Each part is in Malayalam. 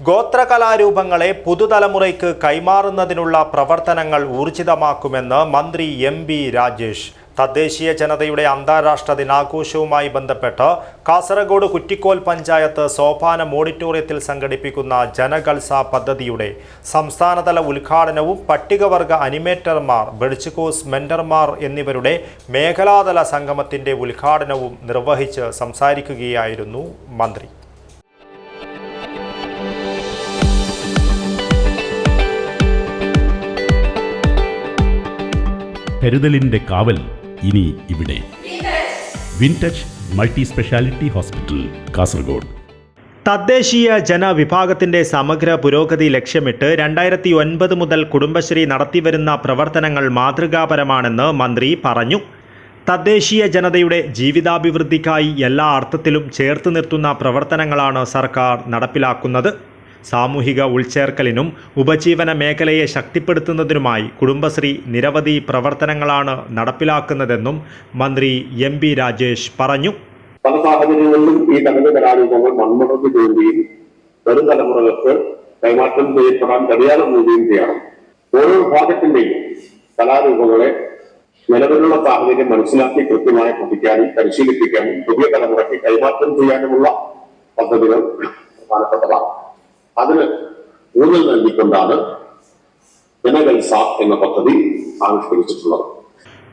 ഗോത്രകലാരൂപങ്ങളെ പുതുതലമുറയ്ക്ക് കൈമാറുന്നതിനുള്ള പ്രവർത്തനങ്ങൾ ഊർജിതമാക്കുമെന്ന് മന്ത്രി എം ബി രാജേഷ്. തദ്ദേശീയ ജനതയുടെ അന്താരാഷ്ട്ര ദിനാഘോഷവുമായി ബന്ധപ്പെട്ട് കാസർഗോഡ് കുറ്റിക്കോൽ പഞ്ചായത്ത് സോപാന ഓഡിറ്റോറിയത്തിൽ സംഘടിപ്പിക്കുന്ന ജനകൽസ പദ്ധതിയുടെ സംസ്ഥാനതല ഉദ്ഘാടനവും പട്ടികവർഗ അനിമേറ്റർമാർ ബെഡ്ച്ച്കോസ് മെന്റർമാർ എന്നിവരുടെ മേഖലാതല സംഗമത്തിന്റെ ഉദ്ഘാടനവും നിർവഹിച്ച് സംസാരിക്കുകയായിരുന്നു മന്ത്രി. കരുതലിന്റെ കാവൽ ഇനി ഇവിടെ. Wintouch multi speciality hospital Kasaragod. തദ്ദേശീയ ജനവിഭാഗത്തിന്റെ സമഗ്ര പുരോഗതി ലക്ഷ്യമിട്ട് രണ്ടായിരത്തി ഒൻപത് മുതൽ കുടുംബശ്രീ നടത്തിവരുന്ന പ്രവർത്തനങ്ങൾ മാതൃകാപരമാണെന്ന് മന്ത്രി പറഞ്ഞു. തദ്ദേശീയ ജനതയുടെ ജീവിതാഭിവൃദ്ധിക്കായി എല്ലാ അർത്ഥത്തിലും ചേർത്ത് നിർത്തുന്ന പ്രവർത്തനങ്ങളാണ് സർക്കാർ നടപ്പിലാക്കുന്നത്. സാമൂഹിക ഉൾച്ചേർക്കലിനും ഉപജീവന മേഖലയെ ശക്തിപ്പെടുത്തുന്നതിനുമായി കുടുംബശ്രീ നിരവധി പ്രവർത്തനങ്ങളാണ് നടപ്പിലാക്കുന്നതെന്നും മന്ത്രി എം പി രാജേഷ് പറഞ്ഞു. പല സാഹചര്യങ്ങളിലും ഈ തനത് കലാരൂപങ്ങൾ മൺമുടങ്ങി പോവുകയും വരും തലമുറകൾക്ക് കൈമാറ്റം ചെയ്യപ്പെടാൻ കഴിയാതെ പോവുകയും ചെയ്യണം. ഓരോ വിഭാഗത്തിന്റെയും കലാരൂപങ്ങളെ നിലവിലുള്ള സാഹചര്യം മനസ്സിലാക്കി കൃത്യമായി പഠിക്കാനും പരിശീലിപ്പിക്കാനും പുതിയ തലമുറയ്ക്ക് കൈമാറ്റം ചെയ്യാനുമുള്ള പദ്ധതികൾ പ്രധാനപ്പെട്ടതാണ്. അതിന് ഊന്നൽ നൽകിക്കൊണ്ടാണ് ജനകൽസ എന്ന പദ്ധതി ആവിഷ്കരിച്ചിട്ടുള്ളത്.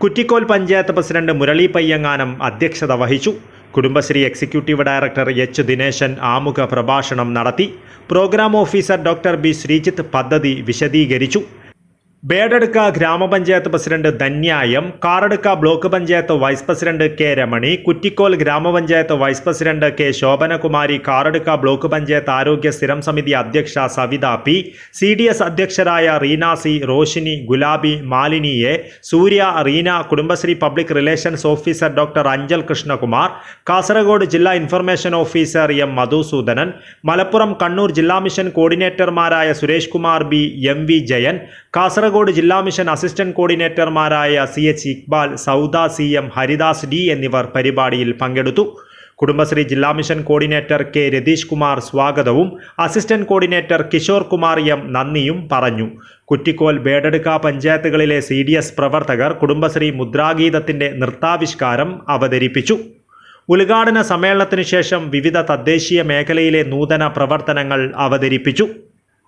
കുറ്റിക്കോൽ പഞ്ചായത്ത് പ്രസിഡന്റ് മുരളി പയ്യങ്ങാനം അധ്യക്ഷത വഹിച്ചു. Kudumbashree executive director H Dineshan ആമുഖ പ്രഭാഷണം നടത്തി. Program officer doctor B Sreejith പദ്ധതി വിശദീകരിച്ചു. ബേഡടുക്ക ഗ്രാമപഞ്ചായത്ത് president ധന്യായം Karadukka block panchayat vice president K Ramani Kuttikkol ഗ്രാമപഞ്ചായത്ത് vice president K Shobhanakumari Karadukka block panchayat ആരോഗ്യ സ്ഥിരം സമിതി അധ്യക്ഷ Savitha P C D S അധ്യക്ഷരായ റീനാസി Roshini Gulabi Malini A Surya Reena Kudumbashree public relations officer doctor Anchal Krishnakumar Kasaragod ജില്ലാ information officer M Madhusoodanan Malappuram Kannur ജില്ലാ mission കോർഡിനേറ്റർമാരായ Suresh Kumar B M V Jayan Kasaragod ജില്ലാ mission assistant കോർഡിനേറ്റർമാരായ C H Iqbal Sauda C M Haridas D എന്നിവർ പരിപാടിയിൽ പങ്കെടുത്തു. കുടുംബശ്രീ ജില്ലാ mission coordinator K Ratheesh Kumar സ്വാഗതവും assistant coordinator Kishore Kumar M നന്ദിയും പറഞ്ഞു. കുറ്റിക്കോൽ ബേഡടുക്ക പഞ്ചായത്തുകളിലെ സി ഡി എസ് പ്രവർത്തകർ കുടുംബശ്രീ മുദ്രാഗീതത്തിന്റെ നൃത്താവിഷ്കാരം അവതരിപ്പിച്ചു. ഉദ്ഘാടന സമ്മേളനത്തിനു ശേഷം വിവിധ തദ്ദേശീയ മേഖലയിലെ നൂതന പ്രവർത്തനങ്ങൾ അവതരിപ്പിച്ചു.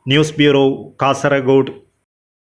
News bureau Kasaragod.